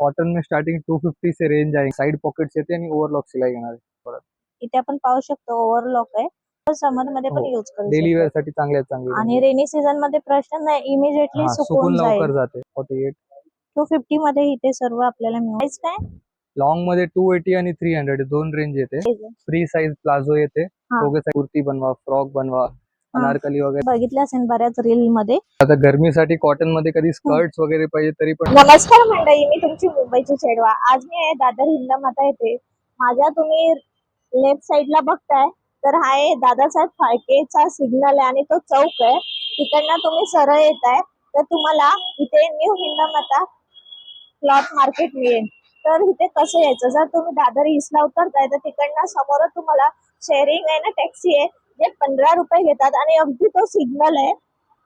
Cotton में starting 250 से range आएंगे। साइड पॉकेट्स येते आणि ओव्हरलॉक सिलाई येणार आहे इथे आपण पाहू शकतो ओव्हरलॉक आहे. समरमध्ये पण हो. युज करू डेली वेअरसाठी चांगले चांगले आणि रेनी सीझनमध्ये प्रश्न नाही इमिजिएटली हा, सुकून लवकर जाते. 48 टू फिफ्टी मध्ये इथे सर्व आपल्याला मिळेल काय? लॉंगमध्ये 280 आणि 300 दोन रेंज येते. फ्री साइज प्लाझो येते. हा. दोघे कुर्ती बनवा फ्रॉक बनवा. अनारकली वगैरे. बघितलं असेल बऱ्याच रील मध्ये आता गरमीसाठी कॉटनमध्ये कधी स्कर्ट्स वगैरे पाहिजे तरी पण नमस्कार मंडळी मी तुमची मुंबईची चेडवा आज मी आहे दादर हिंदमाता येथे. माझ्या तुम्ही लेफ्ट साइडला बघताय तर हा आहे दादासाहेब फाळकेचा सिग्नल आहे आणि तो चौक आहे. तिकडनं तुम्ही सरळ येत आहे तर तुम्हाला इथे न्यू हिंदमाता क्लॉथ मार्केट मिळेल. तर इथे कसं यायचं? जर तुम्ही दादर ईस्टला उतरताय तर तिकडनं समोरच तुम्हाला शेअरिंग आहे ना टॅक्सी आहे. जे पंधरा रुपये घेतात आणि अगदी तो सिग्नल आहे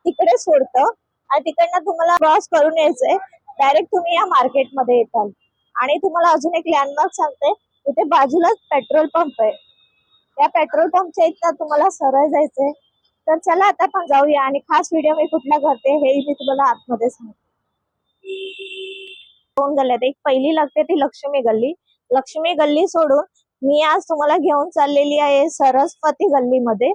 तिकडे सोडतं आणि तिकडनं तुम्हाला क्रॉस करून यायचंय. डायरेक्ट तुम्ही या मार्केटमध्ये येताल. आणि तुम्हाला अजून एक लँडमार्क सांगते इथे बाजूलाच पेट्रोल पंप आहे. त्या पेट्रोल पंपच्या इथं तुम्हाला सरळ जायचंय. तर चला आता पण जाऊया आणि खास व्हिडिओ मी कुठला करते हे मी तुम्हाला आतमध्ये सांगते. दोन गल्ल्या एक पहिली लागते ती लक्ष्मी गल्ली. लक्ष्मी गल्ली सोडून मी आज तुम्हाला घेऊन चाललेली आहे सरस्वती गल्लीमध्ये.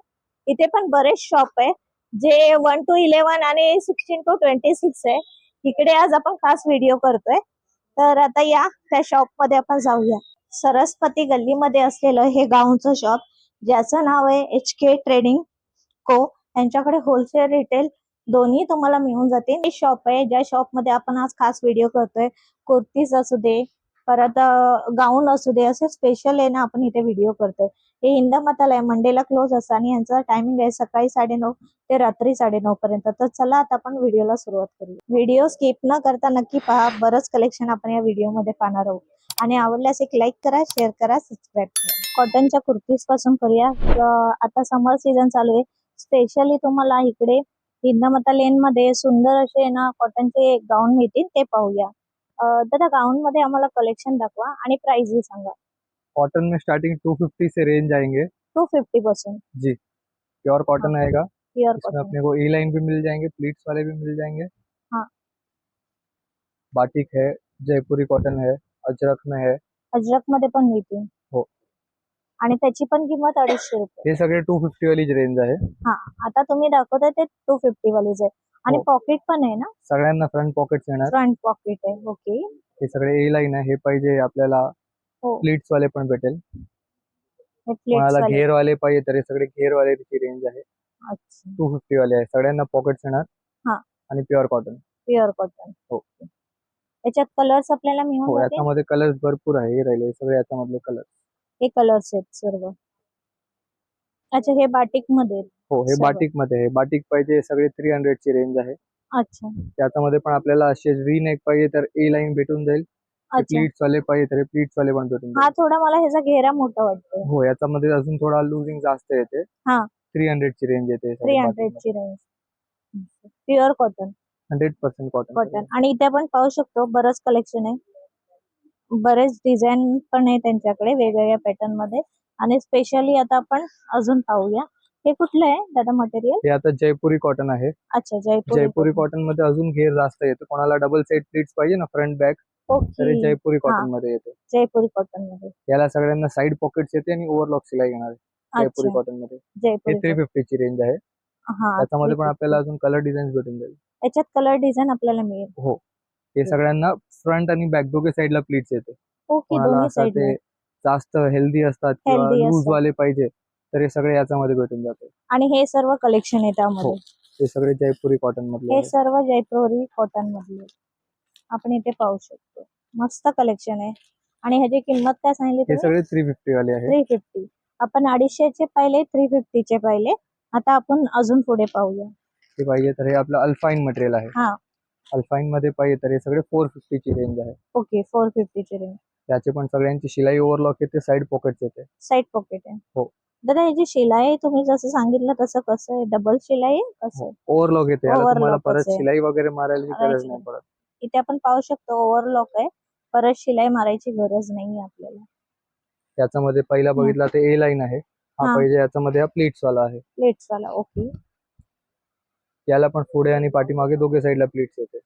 इथे पण बरेच शॉप आहे. जे वन टू इलेव्हन आणि सिक्स्टीन टू ट्वेंटी सिक्स आहे. इकडे आज आपण खास व्हिडिओ करतोय. तर आता या त्या शॉपमध्ये आपण जाऊया. सरस्वती गल्लीमध्ये असलेलं हे गाऊनचं शॉप ज्याचं नाव आहे एच के ट्रेडिंग को यांच्याकडे होलसेल रिटेल दोन्ही तुम्हाला मिळून जाते हे शॉप आहे. ज्या शॉपमध्ये आपण आज खास व्हिडिओ करतोय कुर्तीज असू दे परत गाऊन असू दे असे स्पेशल आहे ना आपण इथे व्हिडिओ करतोय. हे हिंदमाताला आहे मंडेला क्लोज असतं आणि यांचा टायमिंग आहे सकाळी साडेनऊ ते रात्री साडेनऊ पर्यंत. तर चला आता आपण व्हिडिओला सुरुवात करूया. व्हिडिओ स्किप न करता नक्की पहा बरंच कलेक्शन आपण या व्हिडिओमध्ये पाहणार आहोत. आणि आवडल्यास एक लाईक करा शेअर करा सबस्क्राईब करा. कॉटनच्या कुर्तीजपासून करूया आता समर सीझन चालू आहे. स्पेशली तुम्हाला इकडे हिंदमाता लेन मध्ये सुंदर असे ना कॉटनचे गाऊन मिळतील ते पाहूया. दादा गाऊन मध्ये आम्हाला कलेक्शन दाखवा आणि प्राइस ही सांगा. कॉटन में स्टार्टिंग 250 से रेंज आएंगे टू फिफ्टी पासून. प्योर कॉटन आएगा प्युअर इसमें कॉटन अपने को ए लाइन भी मिल जाएंगे प्लीट्स वाले भी मिल जाएंगे. हाँ। बाटिक है जयपुरी कॉटन है अजरक में है. अजरकमध्ये पण मिळतील. हो. आणि त्याची पण किंमत अडीचशे रुपये. हे सगळे टू फिफ्टी वाली रेंज आहे. हा. आता तुम्ही दाखवताय ते टू फिफ्टी वालीच आहे. आणि हो. पॉकेट पण आहे ना? सगळ्यांना फ्रंट पॉकेट्स येणार. फ्रंट पॉकेट आहे ओके हे सगळे ए लाईन आहे हे पाहिजे आपल्याला. हो. प्लीट्स वाले पण भेटेल. हे कोणाला वाले. घेर वाले पाहिजे तर हे सगळे घेर वाले रेंज आहे. अच्छा. टू फिफ्टी वाले आहे. सगळ्यांना पॉकेट्स येणार. हा. आणि प्युअर कॉटन प्युअर कॉटन हो. याच्यात कलर्स आपल्याला मिळून हो जातील? याच्यामध्ये कलर्स भरपूर आहे. हे राहिले हे सगळे याच्यामधले कलर हे कलर्स आहेत सर्व. अच्छा हे बाटिकमध्ये. हो हे सर्व. बाटिकमध्ये आहे बाटिक पाहिजे सगळे थ्री हंड्रेड ची रेंज आहे. अच्छा. त्याच्यामध्ये पण आपल्याला असे व्ही नेक पाहिजे तर ए लाईन भेटून जाईल. अच्छा. प्लीट्स वाले पाहिजे तर प्लीट्स वाले पण भेटून हा जाईल. थोडा मला ह्याचा घेरा मोठा वाटतोय. हो याच्यामध्ये अजून थोडा लुझिंग जास्त येते. हा. थ्री हंड्रेड ची रेंज येते थ्री हंड्रेड ची range pure cotton hundred percent cotton cotton आणि इथे आपण पाहू शकतो बरंच कलेक्शन आहे. बरेच डिझाईन पण आहे त्यांच्याकडे वेगवेगळ्या पॅटर्नमध्ये. आणि स्पेशली आता आपण अजून पाहूया. हे कुठलं आहे दादा मटेरियल हे आता जयपुरी कॉटन आहे. अच्छा जयपुरी जयपुरी कॉटनमध्ये अजून घेर जास्त येतो. कोणाला डबल साईड प्लीट्स पाहिजे ना फ्रंट बॅक तर हे जयपुरी कॉटनमध्ये येते. जयपुरी कॉटनमध्ये. याला सगळ्यांना साईड पॉकेट्स येते आणि ओव्हरलॉक सिलाई येणार आहे. जयपुरी कॉटनमध्ये. हे जयपुरी थ्री फिफ्टी ची रेंज आहे. त्याच्यामध्ये पण 350. आपल्याला अजून कलर डिझाईन भेटून जाईल. याच्यात कलर डिझाईन आपल्याला मिळेल. हो. हे सगळ्यांना फ्रंट आणि बॅक दोघे साईडला प्लीट्स येते. ओके दोन्ही साईड जास्त हेल्दी असतात किंवा Healthy लूज असतात. वाले पाहिजे तर हे सगळे याच्यामध्ये भेटून जाते. आणि हे सर्व कलेक्शन आहे त्यामध्ये. हे सगळे जयपुरी कॉटन मधले हे आहे. सर्व जयपुरी कॉटन मधले आपण इथे पाहू शकतो. मस्त कलेक्शन आहे. आणि ह्याची किंमत काय सांगितली हे तुम्ही? सगळे थ्री फिफ्टी वाले आहे थ्री फिफ्टी आपण अडीचशेचे पाहिले थ्री फिफ्टीचे पाहिले. आता आपण अजून पुढे पाहूया. हे पाहिजे तर हे आपलं अल्फाईन मटेरियल आहे. हा. अल्फाईन मध्ये पाहिजे तर हे सगळे फोर फिफ्टी ची रेंज आहे. ओके फोर फिफ्टीचे रेंज त्याचे पण सगळ्यांची शिलाई ओव्हरलॉक येते साईड पॉकेट्स येते. साईड पॉकेट आहे. हो. दादा ह्याची शिलाई तुम्ही जसं सांगितलं तसं कसं आहे? डबल शिलाई आहे कसं आहे? ओव्हरलॉक येते. याला तुम्हाला Overlock परत आहे. शिलाई वगैरे मारायची गरज नाही पडत. इथे आपण पाहू शकतो ओव्हरलॉक आहे. परत शिलाई मारायची गरज नाही आपल्याला. त्याच्यामध्ये पहिला बघितला ते ए लाईन आहे. हा हा. पाहिजे याच्यामध्ये हा प्लीट्स वाला आहे. प्लेट्स वाला ओके याला पण पुढे आणि पाठीमागे दोघे साईडला प्लीट्स येते.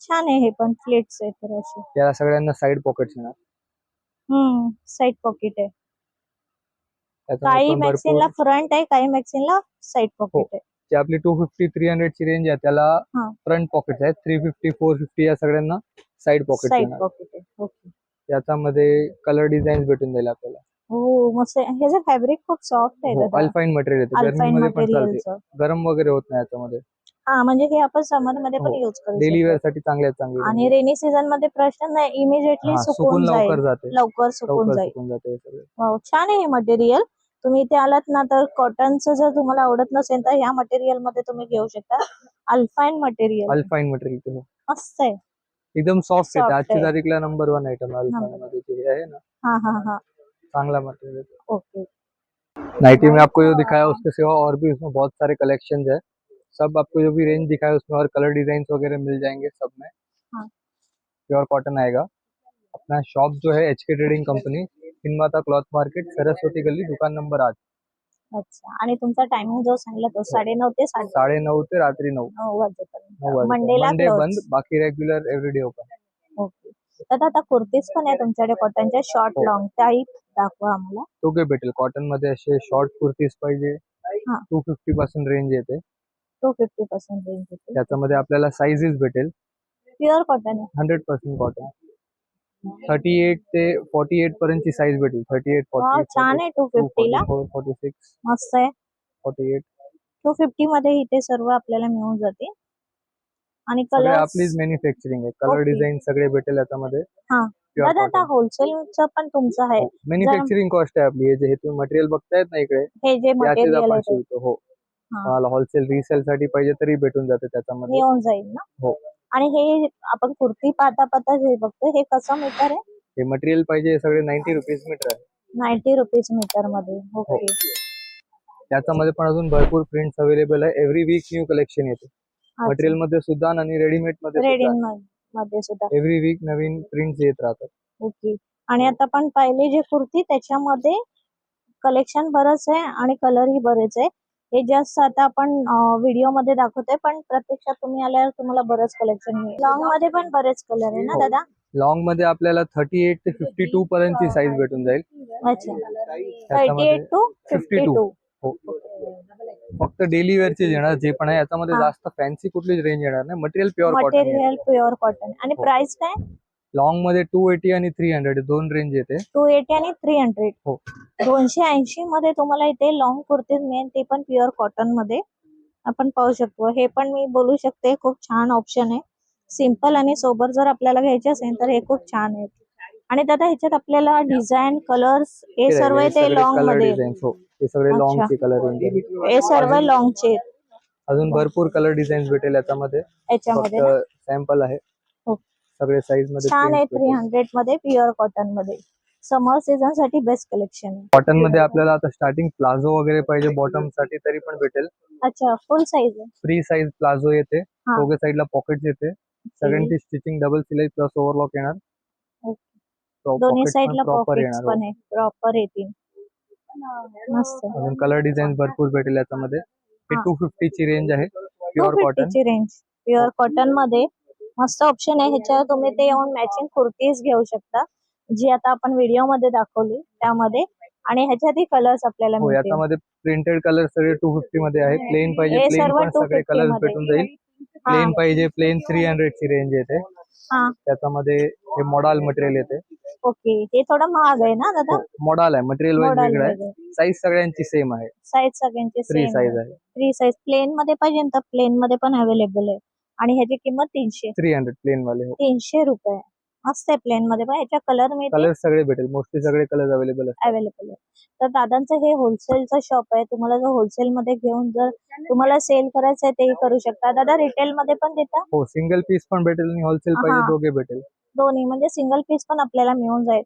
छान आहे हे पण प्लेट्स आहे तर असे या सगळ्यांना साईड पॉकेट्स येणार. हम्म साईड पॉकेट आहे. त्याच्यामध्ये काही पण भरपूर मॅक्सिनला फ्रंट आहे काही मॅक्सिनला साईड पॉकेट आहे. जे आपली टू फिफ्टी थ्री हंड्रेड ची रेंज आहे त्याला हा. फ्रंट पॉकेट आहेत थ्री फिफ्टी फोर फिफ्टी या सगळ्यांना साईड पॉकेट साईड येणार. पॉकेट आहे. ओके याच्यामध्ये कलर डिझाईन भेटून जाईल आपल्याला. हो मस्त आहे. ह्याचं फॅब्रिक खूप सॉफ्ट आहे दादा. अल्फाईन मटेरियल येते. अल्पाईन गरमीमध्ये पण चालते. मटेरियलचं गरम वगैरे होत नाही याच्यामध्ये. हा म्हणजे हे आपण समरमध्ये पण हो. युज करू डेली शकतो. वेअरसाठी चांगले चांगले आणि रेनी सीझनमध्ये प्रश्न नाही इमिजिएटली हा, सुकून सुकून जाईल. लवकर जाते. लवकर सुकून लवकर जाईल. सुकून जाते हे सगळे. वाव, छान आहे हे मटेरियल तुम्ही इथे आलात ना तर कॉटनचं जर तुम्हाला आवडत नसेल तर ह्या मटेरियलमध्ये तुम्ही घेऊ शकता. अल्फाईन मटेरियल अल्फाईन मटेरियल तुम्ही मस्त आहे. एकदम सॉफ्ट Soft आहे. आजची आहे. तारीखला नंबर वन आयटम अल्फाईन मध्ये जे आहे ना. हा हा हा. चांगला मटेरियल ओके नाइटी में आपको जो दिखाया उसके सिवा और भी उसमें बहुत सारे कलेक्शन है। सब आपको जो भी रेंज दिखाया उसमें और कलर डिजाइन वगैरह मिल जाएंगे सब में। हाँ। प्योर कॉटन आएगा। अपना शॉप जो है H K trading company Hindmata cloth market Saraswati गली दुकान नंबर आठ। अच्छा आणि तुमचा टायमिंग जो सांगितला तो साडे नऊ ते साडे साढ़े नऊ ते रात्री नऊ। नऊ वाजेपर्यंत. नऊ मंडेला मंडे close. बंद बाकी रेग्युलर एव्हरीडे ओपन ओके तर आता कुर्तीज पण आहे तुमच्याकडे कॉटनच्या शॉर्ट हो. लॉंग त्याही दाखवा आम्हाला. तो काही भेटेल. कॉटनमध्ये असे शॉर्ट कुर्तीज पाहिजे. हा. टू फिफ्टी पासून रेंज येते. टू फिफ्टी पर्सेंट रेंज येते. त्याच्यामध्ये आपल्याला साईजेस भेटेल. प्युअर कॉटन आहे. Hundred percent cotton thirty eight ते फोर्टी एट पर्यंतची साईज भेटेल. थर्टी एट फोर्टी छान आहे टू फिफ्टी ला. फोर्टी सिक्स मस्त आहे. फोर्टी एट टू फिफ्टी मध्ये इथे सर्व आपल्याला मिळून जाते आणि सगळे कलर आपलीच मॅन्युफॅक्चरिंग आहे. Colour Okay. डिझाईन सगळे भेटेल याच्यामध्ये. हा. आता होलसेलचं पण तुमचं आहे. मॅन्युफॅक्चरिंग कॉस्ट आहे आपली. हे जे हे तुम्ही मटेरियल बघतायत ना इकडे? हे जे याचेच मटेरियल आपण आहे ते. शिवतो. हो हा. तुम्हाला होलसेल रिसेल साठी पाहिजे तरी भेटून जाते त्याच्यामध्ये. मिळून जाईल ना? हो. आणि हे आपण कुर्ती पाहता पाहता जे बघतो हे कसं मीटर आहे? हे मटेरियल पाहिजे हे सगळे नाईन्टी रुपीज मीटर आहे. नाईन्टी रुपीज मीटरमध्ये हो. ओके त्याच्यामध्ये पण अजून भरपूर प्रिंट्स अवेलेबल आहे. एव्हरी वीक न्यू कलेक्शन येते. मटेरियलमध्ये सुद्धा आणि रेडीमेडमध्ये सुद्धा. मध्ये सुद्धा. एव्हरी वीक नवीन प्रिंट्स येत राहतात. ओके आणि आता पण पाहिले जे कुर्ती त्याच्यामध्ये कलेक्शन बरंच आहे आणि कलरही बरेच आहे. हे जास्त आता आपण व्हिडिओमध्ये दाखवतोय पण प्रत्यक्षात तुम्ही आल्यावर तुम्हाला बरंच कलेक्शन मिळेल लॉंगमध्ये पण बरेच कलर आहे ना हो. दादा लॉंगमध्ये आपल्याला थर्टी एट ते फिफ्टी टू पर्यंतची साईज भेटून जाईल अच्छा thirty eight two fifty 52. Two हो. फक्त डेली वेअरचे येणार जे पण आहे याच्यामध्ये हा. जास्त फॅन्सी कुठलीच रेंज येणार नाही material pure cotton material pure cotton आणि हो. प्राइस काय लॉंगमध्ये टू एटी आणि थ्री हंड्रेड दोन रेंज येते. टू एटी आणि थ्री हंड्रेड हो. दोनशे ऐंशी मध्ये तुम्हाला इथे लॉंग कुर्तीज मिळेल ते पण प्युअर कॉटनमध्ये. आपण पाहू शकतो. हे पण मी बोलू शकते खूप छान ऑप्शन आहे. सिंपल आणि सोबर जर आपल्याला घ्यायचे असेल तर हे खूप छान आहे. आणि दादा ह्याच्यात आपल्याला डिझाईन कलर्स हे सर्व ते लॉंगमध्ये. हो. हे सगळे. लॉंग चे कलर हे सर्व लॉंगचे आहेत. अजून भरपूर कलर डिझाईन भेटेल याच्यामध्ये. सॅम्पल आहे. सगळे साईजमध्ये छान आहे थ्री हंड्रेडमध्ये प्युअर कॉटनमध्ये. समर सीझनसाठी बेस्ट कलेक्शन आहे कॉटनमध्ये आपल्याला आता स्टार्टिंग प्लाझो वगैरे पाहिजे बॉटमसाठी तरी पण भेटेल. अच्छा full size free size palazzo येते. दोघे साईडला पॉकेट येते. सगळ्यांची स्टिचिंग डबल सिलाई प्लस ओव्हरलॉक येणार. दोन्ही साईडला प्रॉपर येणार हो. पण आहे. प्रॉपर येतील. मस्त अजून कलर डिझाईन भरपूर भेटेल याच्यामध्ये. हे. टू फिफ्टी ची रेंज आहे. प्युअर कॉटन ची रेंज प्युअर कॉटनमध्ये मस्त ऑप्शन आहे. ह्याच्यावर तुम्ही ते येऊन मॅचिंग कुर्तीज घेऊ शकता जी आता आपण व्हिडिओमध्ये दाखवली त्यामध्ये. आणि ह्याच्यातही कलर्स आपल्याला हो मिळतील. याच्यामध्ये प्रिंटेड कलर सगळे टू फिफ्टी मध्ये आहे प्लेन पाहिजे हे प्लेन सर्व पण सगळे 250 कलरमध्ये. भेटून जाईल. हा. प्लेन पाहिजे प्लेन थ्री हंड्रेड ची रेंज येते. हा. त्याच्यामध्ये हे मॉडल मटेरियल येते. ओके. हे थोडं महाग आहे ना दादा? मॉडल आहे. मटेरियल वाईज मॉडेल वेगळं आहे. साईज सगळ्यांची सेम आहे. साईज सगळ्यांची थ्री सेम साईज आहे. थ्री साईज प्लेन मध्ये पाहिजे ना तर प्लेन मध्ये पण अवेलेबल आहे. आणि ह्याची किंमत तीनशे. थ्री हंड्रेड प्लेन वाले हो. तीनशे रुपये. मस्त आहे प्लेन मध्ये. पण ह्याच्या कलर कलर सगळे भेटेल. मोस्टली सगळे कलर अवेलेबल अवेलेबल आहे. तर दादांचं हे होलसेलचं शॉप आहे. तुम्हाला जर होलसेल मध्ये घेऊन जर तुम्हाला सेल करायचं आहे तेही करू शकता. दादा रिटेल मध्ये पण देता? हो सिंगल पीस पण भेटेल आणि होलसेल हा. पाहिजे दोघे भेटेल. दोन्ही. म्हणजे सिंगल पीस पण आपल्याला मिळून जाईल.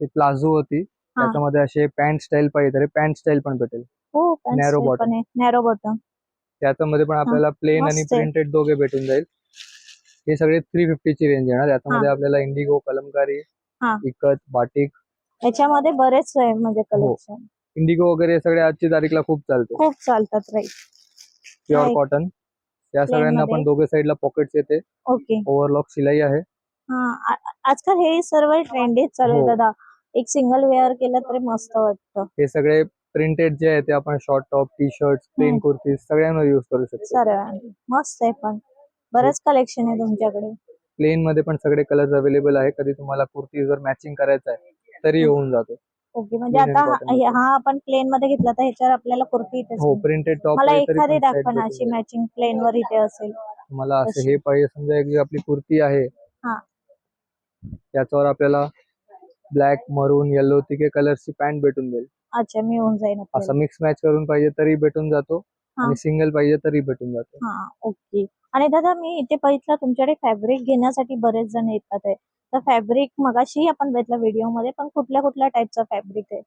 ती प्लाझो होती. त्याच्यामध्ये असे पॅन्ट स्टाईल पाहिजे तर पॅन्ट स्टाईल पण भेटेल. हो Narrow bottom. पण आहे. नॅरो बॉटम त्याच्यामध्ये पण आपल्याला प्लेन आणि मस्त आहे. प्रिंटेड दोघे भेटून जाईल हे सगळे थ्री फिफ्टी ची रेंज येणार याच्यामध्ये आपल्याला इंडिगो कलमकारी हा. इकत बाटिक याच्यामध्ये बरेच आहे म्हणजे. कलेक्शन इंडिगो वगैरे हे सगळे आजची तारीखला खूप चालते खूप चालतात राईट प्युअर. कॉटन या सगळ्यांना मध्ये? पण दोघे साईडला पॉकेट्स येते ओके ओव्हरलॉक शिलाई आहे हा आ- आजकाल हे सर्व ट्रेंडीच चालू आहे हो. दादा एक सिंगल वेअर केलं तरी मस्त वाटतं हे सगळे प्रिंटेड जे आहे ते आपण short top T shirt plain. Kurtis सगळ्यांवर युज करू शकतो. मस्त आहे पण. बरंच कलेक्शन आहे तुमच्याकडे. प्लेन मध्ये पण सगळे कलर्स अवेलेबल आहे. कधी तुम्हाला कुर्तीवर मॅचिंग करायचं आहे तरी होऊन जातो. ओके म्हणजे आता cotton हा. हा आपण प्लेन मध्ये घेतला तर ह्याच्यावर आपल्याला कुर्ती इथेच हो. प्रिंटेड टॉप मला एखादी दाखवा अशी मॅचिंग प्लेन वर इथे असेल. असं. हे पाहिजे समजा एक जी आपली कुर्ती आहे. हा. त्याच्यावर आपल्याला ब्लॅक मरून येलो तिघे कलरची पॅन्ट भेटून जाईल. अच्छा मिळून जाईल असं मिक्स मॅच करून पाहिजे तरी भेटून जातो. आणि सिंगल पाहिजे तरी भेटून जातो. हा ओके. आणि दादा मी इथे बघितलं तुमच्याकडे फॅब्रिक घेण्यासाठी बरेच जण येतात आहे. तर फॅब्रिक मगाशी आपण बघितलं व्हिडिओमध्ये पण कुठल्या कुठल्या टाईपचं फॅब्रिक आहे?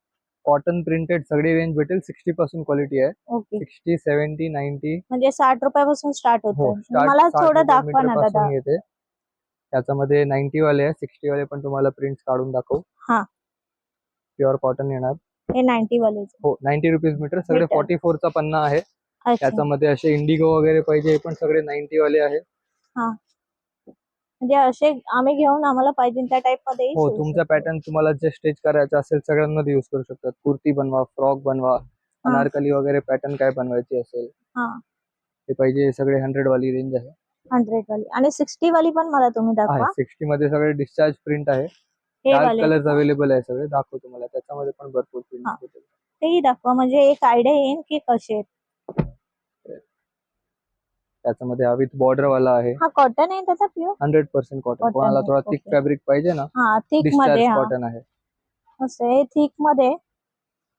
कॉटन प्रिंटेड सगळी रेंज भेटेल सिक्स्टी पासून क्वालिटी आहे. ओके. सिक्स्टी सेव्हन्टी नाईन्टी म्हणजे साठ रुपयापासून स्टार्ट हो होतं मला 60 थोडं दाखवा ना दादा. येते. त्याच्यामध्ये नाईन्टी वाले आहे सिक्स्टी वाले पण तुम्हाला प्रिंट काढून दाखवू. हा. प्युअर कॉटन येणार. हे नाईन्टी वाले हो नाईन्टी रुपीज मीटर सगळे. फॉर्टी चा पन्ना आहे. त्याच्यामध्ये असे इंडिगो वगैरे पाहिजे हे पण सगळे नाईन्टी वाले आहे. म्हणजे असे आम्ही घेऊन आम्हाला पाहिजे त्या टाइपमध्ये हो तुमचा पॅटर्न तुम्हाला जे स्टिच करायचा असेल सगळ्यांमध्ये युज करू शकतात. कुर्ती बनवा फ्रॉक बनवा अनारकली वगैरे पॅटर्न काय बनवायची असेल हा. ते पाहिजे सगळे हंड्रेड वाली रेंज आहे. हंड्रेड वाली. आणि सिक्स्टी वाली पण मला तुम्ही दाखवा. सिक्स्टी मध्ये सगळे डिस्चार्ज प्रिंट आहे. डार्क कलर्स अवेलेबल आहे सगळे दाखवतो तुम्हाला. त्याच्यामध्ये पण भरपूर प्रिंट हा. तेही दाखवा म्हणजे एक आयडिया येईल की कसे आहेत. त्याच्यामध्ये हा विथ बॉर्डर वाला आहे. हा कॉटन आहे त्याचा pure hundred percent cotton Cotton कोणाला आहे, थोडा थिक okay. फॅब्रिक पाहिजे ना हा थिक डिस्चार्जमध्ये हा. कॉटन आहे. असं हे थिकमध्ये.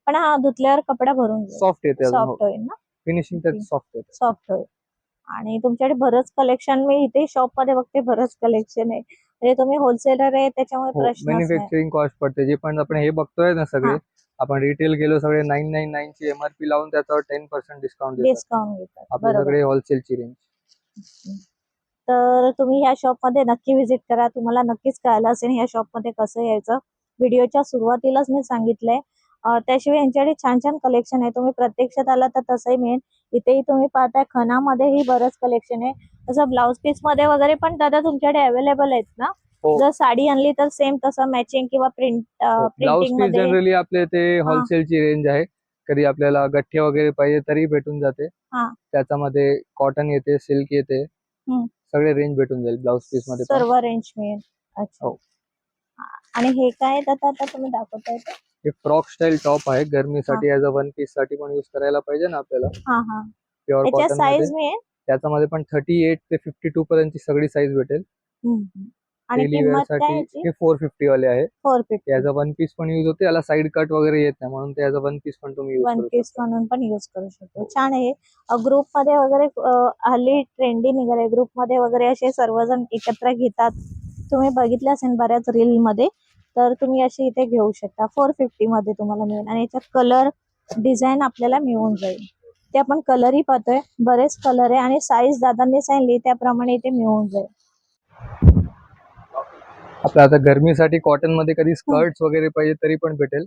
पण हा धुतल्यावर कपडा भरून सॉफ्ट येते अजून सॉफ्ट होईल ना? फिनिशिंग त्याचं Okay. सॉफ्ट येते. सॉफ्ट होईल. आणि तुमच्याकडे बरंच कलेक्शन मी इथे शॉपमध्ये बघते बरंच कलेक्शन आहे. म्हणजे तुम्ही होलसेलर आहे त्याच्यामुळे प्रश्न मॅन्युफॅक्चरिंग कॉस्ट पडते जे पण आपण हे बघतोय ना सगळे. आपण रिटेल गेलो सगळे नाईन नाईन नाईन ची एमआरपी लावून त्याच्यावर टेन पर्सेंट डिस्काउंट डिस्काउंट आपले बरोबर. सगळे होलसेलची रेंज तर तुम्ही ह्या शॉपमध्ये नक्की व्हिजिट करा तुम्हाला नक्कीच कळालं असेल ह्या शॉपमध्ये कसं यायचं. व्हिडिओच्या सुरुवातीलाच मी सांगितलंय त्याशिवाय यांच्याकडे छान छान कलेक्शन आहे. तुम्ही प्रत्यक्षात आला तर तसंही मिळेल. इथेही तुम्ही पाहताय खणामध्येही बरंच कलेक्शन आहे. तसं ब्लाउज पीसमध्ये वगैरे पण दादा तुमच्याकडे अवेलेबल आहेत ना? हो. जर साडी आणली तर सेम तसं मॅचिंग किंवा प्रिंट प्रिंटिंगमध्ये. जनरली आपले ते होलसेलची रेंज आहे. कधी आपल्याला गठ्ठे वगैरे पाहिजे तरी भेटून जाते. हा. त्याच्यामध्ये कॉटन येते सिल्क येते. सगळे रेंज भेटून जाईल ब्लाउज पीसमध्ये. सर्व रेंज मिळेल. अच्छा. हो. आणि हे काय आता तुम्ही दाखवताय? हे फ्रॉक स्टाईल टॉप आहे. गरमीसाठी ऍज अ वन पीससाठी पण युज करायला पाहिजे ना आपल्याला. हा हा. प्युअर कॉटनमध्ये. साईज मिळेल? त्याच्यामध्ये पण थर्टी एट ते फिफ्टी टू पर्यंतची सगळी साईज भेटेल. हम्म. आणि डेली किंमत वेअर काय साठी याची? हे फोर फिफ्टी वाले आहे. फोर फिफ्टी याचा वन पीस पण युज होते. याला साईड कट वगैरे येत नाही. म्हणून त्याचा वन पीस पण तुम्ही युज वन करू पीस म्हणून पण युज करू शकतो. छान आहे. ग्रुपमध्ये वगैरे अ, हल्ली ट्रेंडी निघाले. ग्रुपमध्ये वगैरे असे सर्वजण एकत्र घेतात. तुम्ही बघितले असेल बऱ्याच रील मध्ये. तर तुम्ही अशी इथे घेऊ शकता. फोर फिफ्टी मध्ये तुम्हाला मिळेल. आणि याच्यात कलर डिझाईन आपल्याला मिळून जाईल. ते आपण कलरही पाहतोय. बरेच कलर आहे आणि साईज दादांनी सांगितली त्याप्रमाणे इथे मिळून जाईल. आपल्या आता गरमीसाठी कॉटनमध्ये कधी स्कर्ट्स वगैरे पाहिजे तरी पण भेटेल.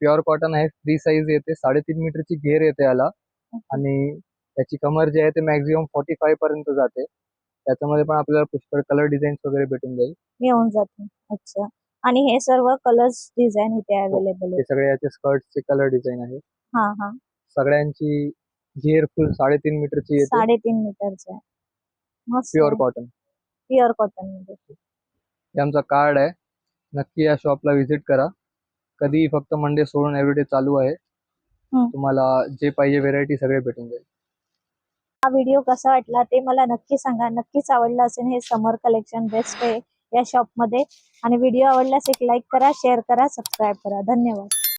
प्युअर कॉटन आहे फ्री साईज येते. साडेतीन मीटरची घेर येते याला. आणि त्याची कमर जी आहे ते मॅक्झिमम फोर्टी फाय पर्यंत जाते. त्याच्यामध्ये पण आपल्याला पुष्कळ कलर डिझाईन्स वगैरे भेटून जाईल. मिळून जाते अच्छा. आणि हे सर्व कलर्स डिझाईन इथे अवेलेबल हे आहे सगळे याचे स्कर्टचे कलर डिझाईन आहे. हा हा. सगळ्यांची घेर फुल साडेतीन मीटरची येते. साडेतीन मीटरचं आहे. मस्त प्युअर कॉटन प्युअर कॉटनमध्ये. हे आमचा कार्ड आहे. नक्की या शॉपला व्हिजिट करा. कधी फक्त मंडे सोडून एव्हरीडे चालू आहे. हम्म. तुम्हाला जे पाहिजे व्हेरायटी सगळे भेटून जाईल. हा व्हिडिओ कसा वाटला ते मला नक्की सांगा. नक्कीच आवडला असेल हे समर कलेक्शन बेस्ट आहे. या शॉपमध्ये. आणि व्हिडिओ आवडल्यास एक लाईक करा शेअर करा सबस्क्राईब करा. धन्यवाद.